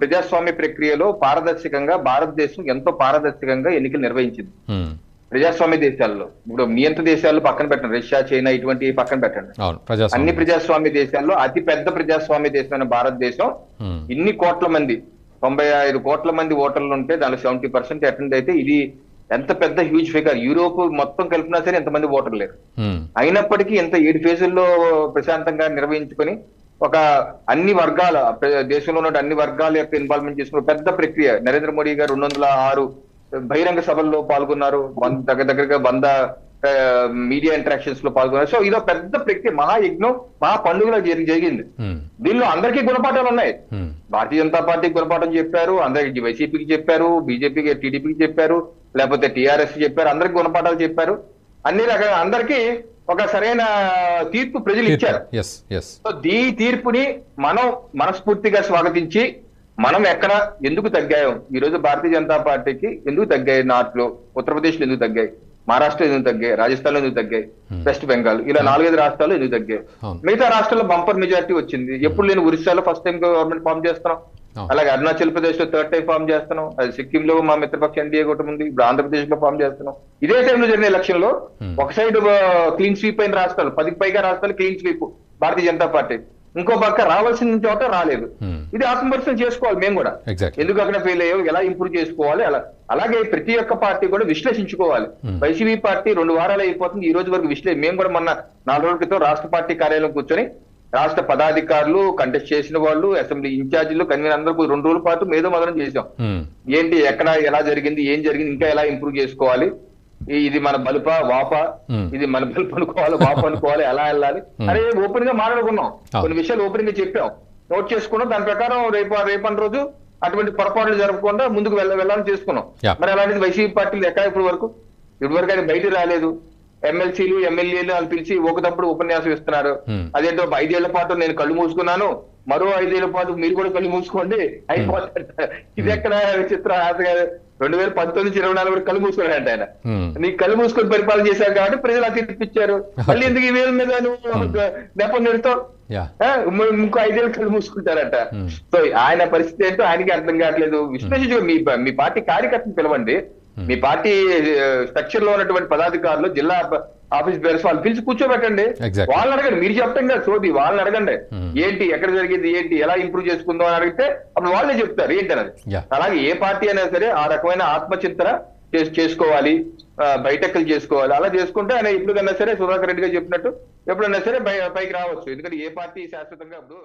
ప్రజాస్వామ్య ప్రక్రియలో పారదర్శకంగా భారతదేశం ఎంతో పారదర్శకంగా ఎన్నికలు నిర్వహించింది. ప్రజాస్వామ్య దేశాల్లో. ఇప్పుడు నియంత్ర దేశాలు పక్కన పెట్టండి. రష్యా చైనా ఇటువంటి పక్కన పెట్టండి. అన్ని ప్రజాస్వామ్య దేశాల్లో అతి పెద్ద ప్రజాస్వామ్య దేశమైన భారతదేశం ఇన్ని కోట్ల మంది. తొంభై ఐదు కోట్ల మంది ఓటర్లు ఉంటే దానిలో సెవెంటీ పర్సెంట్ అటెండ్ అయితే ఇది ఎంత పెద్ద హ్యూజ్ ఫిగర్ యూరోప్ మొత్తం కలిపినా సరే ఎంతమంది ఓటర్లు లేరు. అయినప్పటికీ ఎంత ఏడు ఫేజుల్లో ప్రశాంతంగా నిర్వహించుకొని ఒక అన్ని వర్గాల దేశంలో ఉన్న అన్ని వర్గాల యొక్క ఇన్వాల్వ్మెంట్ చేసుకున్న పెద్ద ప్రక్రియ. నరేంద్ర మోడీ గారు రెండు వందల ఆరు బహిరంగ సభల్లో పాల్గొన్నారు. దగ్గర దగ్గరగా వంద మీడియా ఇంటరాక్షన్స్లో పాల్గొన్నారు. సో ఇదో పెద్ద ప్రక్రియ మహాయజ్ఞం మహా పండుగలో జరి- జరిగింది. దీనిలో అందరికీ గుణపాఠాలు ఉన్నాయి. భారతీయ జనతా పార్టీకి గుణపాఠం చెప్పారు అందరికి వైసీపీకి చెప్పారు బీజేపీకి టీడీపీకి చెప్పారు లేకపోతే టీఆర్ఎస్ చెప్పారు అందరికి గుణపాఠాలు చెప్పారు. అన్ని రకాల అందరికీ ఒక సరైన తీర్పు ప్రజలు ఇచ్చారు. సో ఈ తీర్పుని మనం మనస్ఫూర్తిగా స్వాగతించి మనం ఎక్కడ ఎందుకు తగ్గాయో ఈ రోజు భారతీయ జనతా పార్టీకి ఎందుకు తగ్గాయి? నార్త్లో ఉత్తరప్రదేశ్లో ఎందుకు తగ్గాయి? మహారాష్ట్ర ఎందుకు తగ్గాయి? రాజస్థాన్లో ఎందుకు తగ్గాయి? వెస్ట్ బెంగాల్ ఇలా నాలుగైదు రాష్ట్రాలు ఎందుకు తగ్గాయి? అవును. మిగతా రాష్ట్రాల్లో బంపర్ మెజారిటీ వచ్చింది. ఎప్పుడు లేని ఒరిస్సాలో ఫస్ట్ టైం గవర్నమెంట్ ఫామ్ చేస్తున్నాం. అలాగే అరుణాచల్ ప్రదేశ్లో థర్డ్ టైం ఫామ్ చేస్తున్నాం. అది సిక్కిం లో మా మిత్రపక్ష ఎన్డీఏ కూటమి ఉంది. ఇప్పుడు ఆంధ్రప్రదేశ్లో ఫామ్ చేస్తున్నాం. ఇదే టైంలో జరిగిన ఎలక్షన్లో ఒక సైడ్ క్లీన్ స్వీప్ అయిన రాష్ట్రాలు పదికి పైగా రాష్ట్రాలు clean sweep Bharatiya Janata party. ఇంకో పక్క రావాల్సిన చోట రాలేదు. Hmm. ఇది ఆత్మపరిశీలన చేసుకోవాలి మేము కూడా. ఎందుకు అక్కడ ఫెయిల్ అయ్యో ఎలా ఇంప్రూవ్ చేసుకోవాలి? అలా అలాగే ప్రతి ఒక్క పార్టీ కూడా విశ్లేషించుకోవాలి. Hmm. వైసీపీ పార్టీ రెండు వారాలు అయిపోతుంది. ఈ రోజు వరకు విశ్లే మేము కూడా మొన్న నాలుగు రోజుల క్రితం రాష్ట్ర పార్టీ కార్యాలయం కూర్చొని రాష్ట్ర పదాధికారులు కంటెస్ట్ చేసిన వాళ్ళు అసెంబ్లీ ఇన్ఛార్జీలు కన్వీనర్ అందరూ రెండు రోజుల పాటు మేధో మదనం చేశాం. ఏంటి ఎక్కడ ఎలా జరిగింది ఏం జరిగింది ఇంకా ఎలా ఇంప్రూవ్ చేసుకోవాలి? ఇది మన బలుప వాప. ఇది మన బలుపు అనుకోవాలి వాప అనుకోవాలి ఎలా వెళ్ళాలి? అరే ఓపెన్గా మాట్లాడుకున్నాం. కొన్ని విషయాలు ఓపెన్గా చెప్పాం. నోట్ చేసుకున్నాం. దాని ప్రకారం రేపు రేపటి రోజు అటువంటి పొరపాట్లు జరగకుండా ముందుకు వెళ్ళ వెళ్ళాలని చేసుకున్నాం. మరి అలాంటిది వైసీపీ పార్టీలు ఎక్కడ ఇప్పటి వరకు? ఇప్పటి వరకు ఆయన బయట రాలేదు. ఎమ్మెల్సీలు ఎమ్మెల్యేలు వాళ్ళు పిలిచి ఒకటప్పుడు ఉపన్యాసం ఇస్తున్నారు. అదేంటో ఐదేళ్ళ పాటు నేను కళ్ళు మూసుకున్నాను. మరో ఐదేళ్ళ పాటు మీరు కూడా కళ్ళు మూసుకోండి. అయిపోతారు. ఇది ఎక్కడ విచిత్ర రెండు వేల పంతొమ్మిది ఇరవై నాలుగు వరకు కళ్ళు మూసుకున్నాడంట ఆయన. నీ కళ్ళు మూసుకొని పరిపాలన చేశారు కాబట్టి ప్రజలు అతి ఇప్పించారు మళ్ళీ ఎందుకు ఈ వేల మీద నువ్వు నెపం నెడతావు? ఇంకో- ఐదేళ్ళు కళ్ళు మూసుకుంటారట. సో ఆయన పరిస్థితి ఏంటో ఆయనకి అర్థం కావట్లేదు. విశ్లేషించు మీ మీ పార్టీ కార్యకర్తను పిలవండి. మీ పార్టీ స్ట్రక్చర్లో ఉన్నటువంటి పదాధికారులు జిల్లా ఆఫీస్ బేరర్స్ వాళ్ళు పిలిచి కూర్చోబెట్టండి. వాళ్ళని అడగండి. మీరు చెప్పటం కదా సోది వాళ్ళని అడగండి. ఏంటి ఎక్కడ జరిగింది ఏంటి ఎలా ఇంప్రూవ్ చేసుకుందాం అని అడిగితే అప్పుడు వాళ్ళే చెప్తారు. ఏంటి Yeah. అలాగే ఏ పార్టీ అయినా సరే ఆ రకమైన ఆత్మచింతన చేస్- చేసుకోవాలి. బయటెక్కలు చేసుకోవాలి. అలా చేసుకుంటే ఆయన ఎప్పుడైనా సరే సుధాకర్ రెడ్డి గారు చెప్పినట్టు ఎప్పుడైనా సరే పైకి రావచ్చు. ఎందుకంటే ఏ పార్టీ శాశ్వతంగా ఇప్పుడు